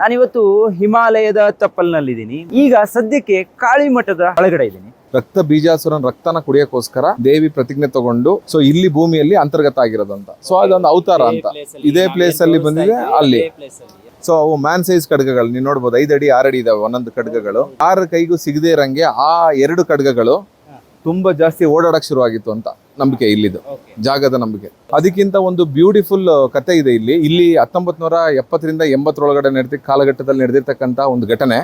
ನಾನಿವತ್ತು ಹಿಮಾಲಯದ ತಪ್ಪಲ್ನಲ್ಲಿದ್ದೀನಿ ಈಗ ಸದ್ಯಕ್ಕೆ ಕಾಳಿಮಠದ ಒಳಗಡೆ ಇದ್ದೀನಿ. ರಕ್ತ ಬೀಜಾಸುರನ್ ರಕ್ತನ ಕುಡಿಯೋಕೋಸ್ಕರ ದೇವಿ ಪ್ರತಿಜ್ಞೆ ತಗೊಂಡು ಸೊ ಇಲ್ಲಿ ಭೂಮಿಯಲ್ಲಿ ಅಂತರ್ಗತ ಆಗಿರೋದಂತ ಸೊ ಅದೊಂದು ಅವತಾರ ಅಂತ. ಇದೇ ಪ್ಲೇಸ್ ಅಲ್ಲಿ ಬಂದಿದೆ ಅಲ್ಲಿ. ಸೊ ಅವು ಮ್ಯಾನ್ ಸೈಜ್ ಖಡ್ಗಗಳು ನೀವು ನೋಡ್ಬೋದು ಐದು ಅಡಿ ಆರು ಅಡಿ ಇದಾವೆ ಒಂದೊಂದು ಖಡ್ಗಗಳು. ಆರು ಕೈಗೂ ಸಿಗದೇ ಇರಂಗೆ ಆ ಎರಡು ಖಡ್ಗಗಳು ತುಂಬಾ ಜಾಸ್ತಿ ಓಡಾಡಕ್ ಶುರುವಾಗಿತ್ತು ಅಂತ ನಂಬಿಕೆ ಇಲ್ಲಿದು. ಜಾಗದ ನಂಬಿಕೆ. ಅದಕ್ಕಿಂತ ಒಂದು ಬ್ಯೂಟಿಫುಲ್ ಕತೆ ಇದೆ ಇಲ್ಲಿ. ಇಲ್ಲಿ ಹತ್ತೊಂಬತ್ ನೂರ ಎಪ್ಪತ್ತರಿಂದ ಎಂಬತ್ತರೊಳಗಡೆ ನಡೆದ ಕಾಲಘಟ್ಟದಲ್ಲಿ ನಡೆದಿರ್ತಕ್ಕಂಥ ಒಂದು ಘಟನೆ.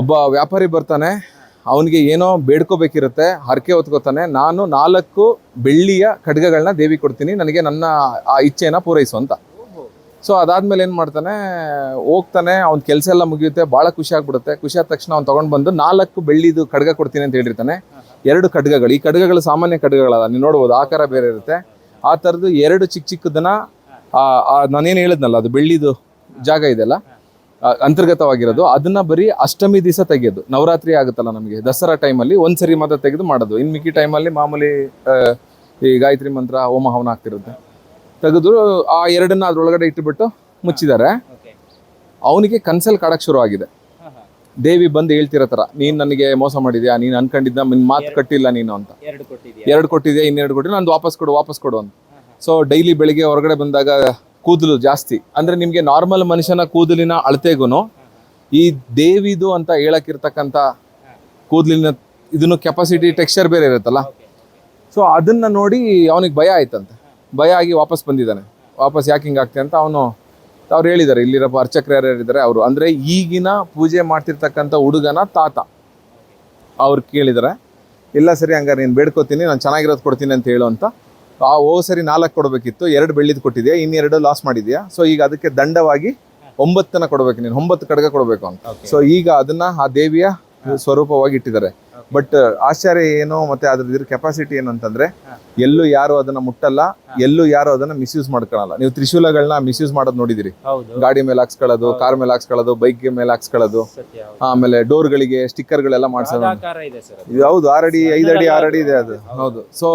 ಒಬ್ಬ ವ್ಯಾಪಾರಿ ಬರ್ತಾನೆ. ಅವನಿಗೆ ಏನೋ ಬೇಡ್ಕೋಬೇಕಿರುತ್ತೆ ಹರಕೆ ಹೊತ್ಕೋತಾನೆ. ನಾನು ನಾಲ್ಕು ಬೆಳ್ಳಿಯ ಖಡ್ಗಗಳನ್ನ ದೇವಿ ಕೊಡ್ತೀನಿ. ನನಗೆ ನನ್ನ ಆ ಇಚ್ಛೆನ ಪೂರೈಸು ಅಂತ. ಸೊ ಅದಾದ್ಮೇಲೆ ಏನು ಮಾಡ್ತಾನೆ? ಹೋಗ್ತಾನೆ. ಅವ್ನ ಕೆಲಸ ಎಲ್ಲ ಮುಗಿಯುತ್ತೆ. ಭಾಳ ಖುಷಿ ಆಗ್ಬಿಡುತ್ತೆ. ಖುಷಿ ಆದ ತಕ್ಷಣ ಅವ್ನು ತೊಗೊಂಡು ಬಂದು ನಾಲ್ಕು ಬೆಳ್ಳಿದು ಖಡ್ಗ ಕೊಡ್ತೀನಿ ಅಂತ ಹೇಳಿರ್ತಾನೆ. ಎರಡು ಖಡ್ಗಗಳು. ಈ ಖಡ್ಗಗಳು ಸಾಮಾನ್ಯ ಖಡ್ಗಗಳಲ್ಲ ನೀವು ನೋಡ್ಬೋದು ಆಕಾರ ಬೇರೆ ಇರುತ್ತೆ. ಆ ಥರದ್ದು ಎರಡು ಚಿಕ್ಕ ಚಿಕ್ಕದನ್ನ ನಾನೇನು ಹೇಳಿದ್ನಲ್ಲ ಅದು ಬೆಳ್ಳಿದು ಜಾಗ ಇದೆಯಲ್ಲ ಆ, ಅಂತರ್ಗತವಾಗಿರೋದು. ಅದನ್ನ ಬರೀ ಅಷ್ಟಮಿ ದಿವಸ ತೆಗೆಯೋದು. ನವರಾತ್ರಿ ಆಗುತ್ತಲ್ಲ ನಮಗೆ. ದಸರಾ ಟೈಮಲ್ಲಿ ಒಂದ್ಸರಿ ಮಾತ್ರ ತೆಗೆದು ಮಾಡೋದು. ಇನ್ನು ಮಿಕ್ಕಿ ಟೈಮಲ್ಲಿ ಮಾಮೂಲಿ ಈ ಗಾಯತ್ರಿ ಮಂತ್ರ ಹೋಮ ಹವನ ಆಗ್ತಿರುತ್ತೆ. ತೆಗೆದು ಆ ಎರಡನ್ನ ಅದ್ರೊಳಗಡೆ ಇಟ್ಟುಬಿಟ್ಟು ಮುಚ್ಚಿದ್ದಾರೆ. ಅವನಿಗೆ ಕನ್ಸಲ್ ಕಾಡಕ್ಕೆ ಶುರು ಆಗಿದೆ ದೇವಿ ಬಂದು ಹೇಳ್ತಿರೋ ಥರ ನೀನು ನನಗೆ ಮೋಸ ಮಾಡಿದ್ಯಾ? ನೀನು ಅನ್ಕೊಂಡಿದ್ದ ನಿನ್ನ ಮಾತು ಕಟ್ಟಿಲ್ಲ ನೀನು ಅಂತ. ಎರಡು ಕೊಟ್ಟಿದ್ಯಾ? ಎರಡು ಕೊಟ್ಟಿದ್ಯಾ? ಇನ್ನೆರಡು ಕೊಟ್ಟಿಲ್ಲ ನಂದು ವಾಪಸ್ ಕೊಡು ವಾಪಸ್ ಕೊಡು ಅಂತ. ಸೊ ಡೈಲಿ ಬೆಳಿಗ್ಗೆ ಹೊರಗಡೆ ಬಂದಾಗ ಕೂದಲು ಜಾಸ್ತಿ. ಅಂದ್ರೆ ನಿಮಗೆ ನಾರ್ಮಲ್ ಮನುಷ್ಯನ ಕೂದಲಿನ ಅಳತೆಗೂ ಈ ದೇವಿದು ಅಂತ ಹೇಳಕ್ಕಿರ್ತಕ್ಕಂಥ ಕೂದಲಿನ ಇದನ್ನು ಕೆಪಾಸಿಟಿ ಟೆಕ್ಸ್ಚರ್ ಬೇರೆ ಇರುತ್ತಲ್ಲ? ಸೊ ಅದನ್ನ ನೋಡಿ ಅವನಿಗೆ ಭಯ ಆಯ್ತಂತೆ. ಭಯ ಆಗಿ ವಾಪಸ್ ಬಂದಿದ್ದಾನೆ. ವಾಪಸ್ ಯಾಕೆ ಹಿಂಗೆ ಆಗ್ತದೆ ಅಂತ ಅವನು ಅವ್ರು ಹೇಳಿದ್ದಾರೆ ಇಲ್ಲಿರೋ ಅರ್ಚಕರು ಯಾರು ಇದ್ದಾರೆ ಅವರು. ಅಂದರೆ ಈಗಿನ ಪೂಜೆ ಮಾಡ್ತಿರ್ತಕ್ಕಂಥ ಹುಡುಗನ ತಾತ ಅವ್ರು ಕೇಳಿದ್ದಾರೆ ಇಲ್ಲ ಸರಿ ಹಂಗಾರೆ ನೀನು ಬೇಡ್ಕೋತೀನಿ ನಾನು ಚೆನ್ನಾಗಿರೋದು ಕೊಡ್ತೀನಿ ಅಂತ ಹೇಳು ಅಂತ. ಆ ಓ ಸರಿ ನಾಲ್ಕು ಕೊಡಬೇಕಿತ್ತು ಎರಡು ಬೆಳ್ಳಿದು ಕೊಟ್ಟಿದ್ಯಾ ಇನ್ನೆರಡು ಲಾಸ್ ಮಾಡಿದ್ಯಾ? ಸೊ ಈಗ ಅದಕ್ಕೆ ದಂಡವಾಗಿ ಒಂಬತ್ತನ ಕೊಡಬೇಕು ನೀನು ಒಂಬತ್ತು ಕಡೆಗೆ ಕೊಡಬೇಕು ಅಂತ. ಸೊ ಈಗ ಅದನ್ನು ಆ ದೇವಿಯ ಸ್ವರೂಪವಾಗಿ ಇಟ್ಟಿದ್ದಾರೆ. ಬಟ್ ಆಶ್ಚರ್ಯ ಏನು ಮತ್ತೆ ಅದ್ರ ಇದ್ರ ಕೆಪಾಸಿಟಿ ಏನು ಅಂತಂದ್ರೆ ಎಲ್ಲೂ ಯಾರು ಅದನ್ನ ಮುಟ್ಟಲ್ಲ ಎಲ್ಲೂ ಯಾರು ಅದನ್ನ ಮಿಸ್ಯೂಸ್ ಮಾಡ್ಕೊಳಲ್ಲ. ನೀವು ತ್ರಿಶೂಲಗಳನ್ನ ಮಿಸ್ಯೂಸ್ ಮಾಡೋದು ನೋಡಿದಿರಿ. ಗಾಡಿ ಮೇಲೆ ಹಾಕ್ಸ್ಕೊಳ್ಳೋದು ಕಾರ್ ಮೇಲೆ ಹಾಕ್ಸ್ಕೊಳ್ಳೋದು ಬೈಕ್ ಮೇಲೆ ಹಾಕ್ಸ್ಕೊಳ್ಳೋದು ಡೋರ್ ಆಮೇಲೆ ಡೋರ್ಗಳಿಗೆ ಸ್ಟಿಕ್ಕರ್ಗಳೆಲ್ಲ ಮಾಡ್ಸೋದು. ಗಳೆಲ್ಲ ಇದು ಹೌದು ಆರ್ ಅಡಿ ಐದು ಅಡಿ ಆರು ಅಡಿ ಇದೆ ಅದು. ಹೌದು. ಸೊ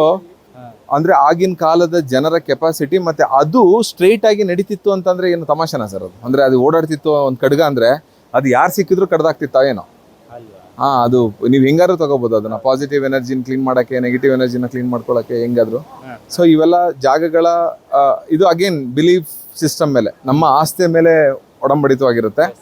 ಅಂದ್ರೆ ಆಗಿನ ಕಾಲದ ಜನರ ಕೆಪಾಸಿಟಿ ಮತ್ತೆ ಅದು ಸ್ಟ್ರೈಟ್ ಆಗಿ ನಡೀತಿತ್ತು ಅಂತಂದ್ರೆ ಏನು ತಮಾಷೆನಾ ಸರ್ ಅದು? ಅಂದ್ರೆ ಅದು ಓಡಾಡ್ತಿತ್ತು ಒಂದ್ ಕಡ್ಗ ಅಂದ್ರೆ ಅದು ಯಾರು ಸಿಕ್ಕಿದ್ರು ಕಡ್ದಾಗ್ತಿತ್ತ ಏನೋ. ಹಾ ಅದು ನೀವು ಹೆಂಗಾದ್ರೂ ತಗೋಬಹುದು ಅದನ್ನ. ಪಾಸಿಟಿವ್ ಎನರ್ಜಿನ ಕ್ಲೀನ್ ಮಾಡಕ್ಕೆ ನೆಗೆಟಿವ್ ಎನರ್ಜಿನ ಕ್ಲೀನ್ ಮಾಡ್ಕೊಳಕ್ಕೆ ಹೆಂಗಾದ್ರು. ಸೊ ಇವೆಲ್ಲ ಜಾಗಗಳ ಇದು ಅಗೇನ್ ಬಿಲೀಫ್ ಸಿಸ್ಟಮ್ ಮೇಲೆ ನಮ್ಮ ಆಸ್ತಿ ಮೇಲೆ ಒಡಂಬಡಿತವಾಗಿರುತ್ತೆ.